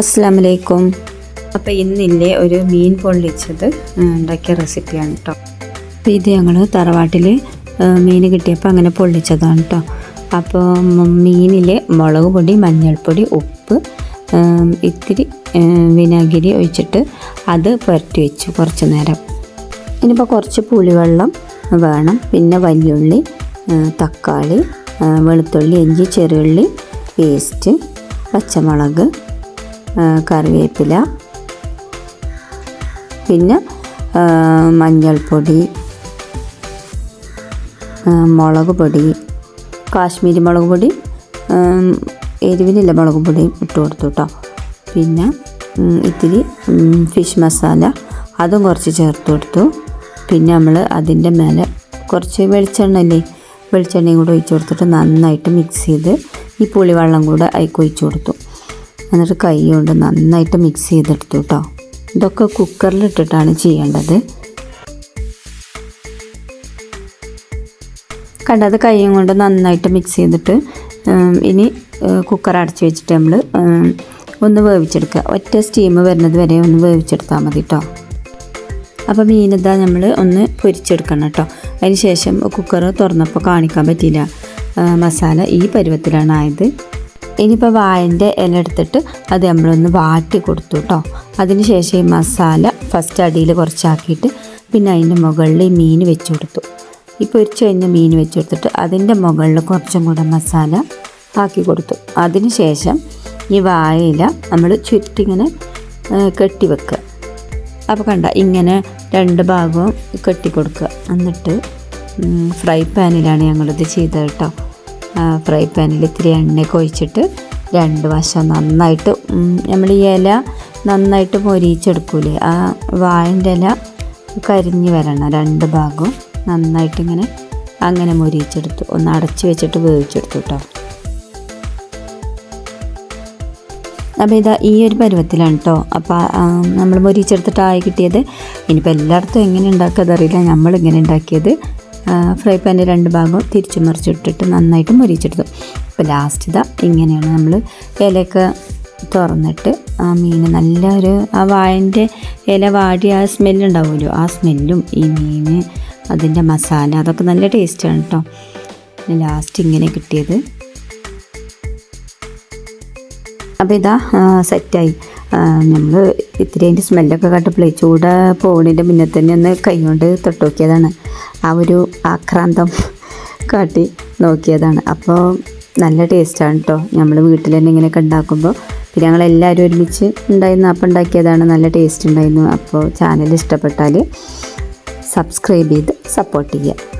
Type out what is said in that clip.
അസ്സാം വലൈക്കും അപ്പോൾ ഇന്നില്ലേ ഒരു മീൻ പൊള്ളിച്ചത് ഉണ്ടാക്കിയ റെസിപ്പിയാണ് കേട്ടോ അപ്പോൾ ഇത് ഞങ്ങൾ തറവാട്ടിൽ മീൻ കിട്ടിയപ്പോൾ അങ്ങനെ പൊള്ളിച്ചതാണ് കേട്ടോ അപ്പോൾ മീനിൽ മുളക് പൊടി മഞ്ഞൾപ്പൊടി ഉപ്പ് ഇത്തിരി വിനാഗിരി ഒഴിച്ചിട്ട് അത് പുരട്ടി വെച്ചു കുറച്ച് നേരം. ഇനിയിപ്പോൾ കുറച്ച് പുളിവെള്ളം വേണം. പിന്നെ വല്യുള്ളി തക്കാളി വെളുത്തുള്ളി ഇഞ്ചി ചെറുള്ളി പേസ്റ്റ് പച്ചമുളക് കറിവേപ്പില. പിന്നെ മഞ്ഞൾപ്പൊടി മുളക് പൊടി കാശ്മീരി മുളക് പൊടി എരിവിനില്ല മുളക് പൊടിയും ഇട്ട് കൊടുത്തു കേട്ടോ പിന്നെ ഇത്തിരി ഫിഷ് മസാല അതും കുറച്ച് ചേർത്ത് കൊടുത്തു. പിന്നെ നമ്മൾ അതിന്റെ മേലെ കുറച്ച് വെളിച്ചെണ്ണ അല്ലേ വെളിച്ചെണ്ണയും കൂടെ ഒഴിച്ച് കൊടുത്തിട്ട് നന്നായിട്ട് മിക്സ് ചെയ്ത് ഈ പുളിവെള്ളം കൂടെ അതിൽ ഒഴിച്ച് കൊടുത്തു. എന്നിട്ട് കൈ കൊണ്ട് നന്നായിട്ട് മിക്സ് ചെയ്തെടുത്തു കേട്ടോ ഇതൊക്കെ കുക്കറിലിട്ടിട്ടാണ് ചെയ്യേണ്ടത്. കണ്ടത് കൈയും കൊണ്ട് നന്നായിട്ട് മിക്സ് ചെയ്തിട്ട് ഇനി കുക്കർ അടച്ച് വെച്ചിട്ട് നമ്മൾ ഒന്ന് വേവിച്ചെടുക്കുക. ഒറ്റ സ്റ്റീം വരുന്നത് വരെ ഒന്ന് വേവിച്ചെടുത്താൽ മതി കേട്ടോ അപ്പോൾ മീനിതാ നമ്മൾ ഒന്ന് പൊരിച്ചെടുക്കണം കേട്ടോ അതിന് ശേഷം കുക്കർ തുറന്നപ്പോൾ കാണിക്കാൻ പറ്റിയില്ല. മസാല ഈ പരുവത്തിലാണ് ആയത്. ഇനിയിപ്പോൾ വായന്റെ ഇല എടുത്തിട്ട് അത് നമ്മളൊന്ന് വാട്ടി കൊടുത്തു കേട്ടോ അതിന് ശേഷം ഈ മസാല ഫസ്റ്റ് അടിയിൽ കുറച്ചാക്കിയിട്ട് പിന്നെ അതിന്റെ മുകളിൽ മീൻ വെച്ച് കൊടുത്തു. ഈ പൊരിച്ച് കഴിഞ്ഞ മീൻ വെച്ച് കൊടുത്തിട്ട് അതിന്റെ മുകളിൽ കുറച്ചും കൂടെ മസാല ആക്കി കൊടുത്തു. അതിന് ശേഷം ഈ വാഴയില നമ്മൾ ചുറ്റിങ്ങനെ കെട്ടി വെക്കുക. അപ്പോൾ കണ്ട ഇങ്ങനെ രണ്ട് ഭാഗവും കെട്ടി കൊടുക്കുക. എന്നിട്ട് ഫ്രൈ പാനിലാണ് ഞങ്ങളിത് ചെയ്തത് കേട്ടോ ഫ്രൈ പാനിൽ ഇത്തിരി എണ്ണയൊക്കെ ഒഴിച്ചിട്ട് രണ്ട് വശം നന്നായിട്ട് നമ്മൾ ഈ ഇല നന്നായിട്ട് മൊരിയിച്ചെടുക്കൂലേ ആ വാഴന്റെ ഇല കരിഞ്ഞ് വരണം രണ്ട് ഭാഗവും നന്നായിട്ട് ഇങ്ങനെ അങ്ങനെ മൊരിയിച്ചെടുത്തു ഒന്ന് അടച്ച് വെച്ചിട്ട് വേവിച്ചെടുത്തു കേട്ടോ അപ്പോൾ ഇതാ ഈ ഒരു പരുവത്തിലാണ് കേട്ടോ അപ്പോൾ നമ്മൾ മൊരിച്ചെടുത്തിട്ടായി കിട്ടിയത്. ഇനിയിപ്പോൾ എല്ലായിടത്തും എങ്ങനെ ഉണ്ടാക്കുക അറിയില്ല. നമ്മളിങ്ങനെ ഉണ്ടാക്കിയത് ഫ്രൈ പാന്റെ രണ്ട് ഭാഗവും തിരിച്ചു മറിച്ചിട്ടിട്ട് നന്നായിട്ട് മുരിച്ചെടുത്തു. അപ്പോൾ ലാസ്റ്റ് ഇതാ ഇങ്ങനെയാണ് നമ്മൾ ഇലയൊക്കെ തുറന്നിട്ട് ആ മീൻ നല്ലൊരു ആ വാഴന്റെ ഇല വാടി ആ സ്മെല്ലുണ്ടാവുമല്ലോ ആ സ്മെല്ലും ഈ മീൻ അതിന്റെ മസാല അതൊക്കെ നല്ല ടേസ്റ്റാണ് കേട്ടോ ലാസ്റ്റ് ഇങ്ങനെ കിട്ടിയത്. അപ്പോൾ ഇതാ സെറ്റായി നമ്മൾ ഇത്തിരി അതിന്റെ സ്മെല്ലൊക്കെ കേട്ടപ്പോഴേ ചൂട് പോകുന്നതിന്റെ മുന്നേ തന്നെ ഒന്ന് കൈകൊണ്ട് തൊട്ട് നോക്കിയതാണ് ആ ഒരു ആക്രാന്തം കാട്ടി നോക്കിയതാണ്. അപ്പോൾ നല്ല ടേസ്റ്റാണ് കേട്ടോ നമ്മൾ വീട്ടിൽ തന്നെ ഇങ്ങനെയൊക്കെ ഉണ്ടാക്കുമ്പോൾ പിന്നെ ഞങ്ങളെല്ലാവരും ഒരുമിച്ച് ഉണ്ടായിരുന്നു അപ്പം ഉണ്ടാക്കിയതാണ് നല്ല ടേസ്റ്റ് ഉണ്ടായിരുന്നു. അപ്പോൾ ചാനൽ ഇഷ്ടപ്പെട്ടാൽ സബ്സ്ക്രൈബ് ചെയ്ത് സപ്പോർട്ട് ചെയ്യുക.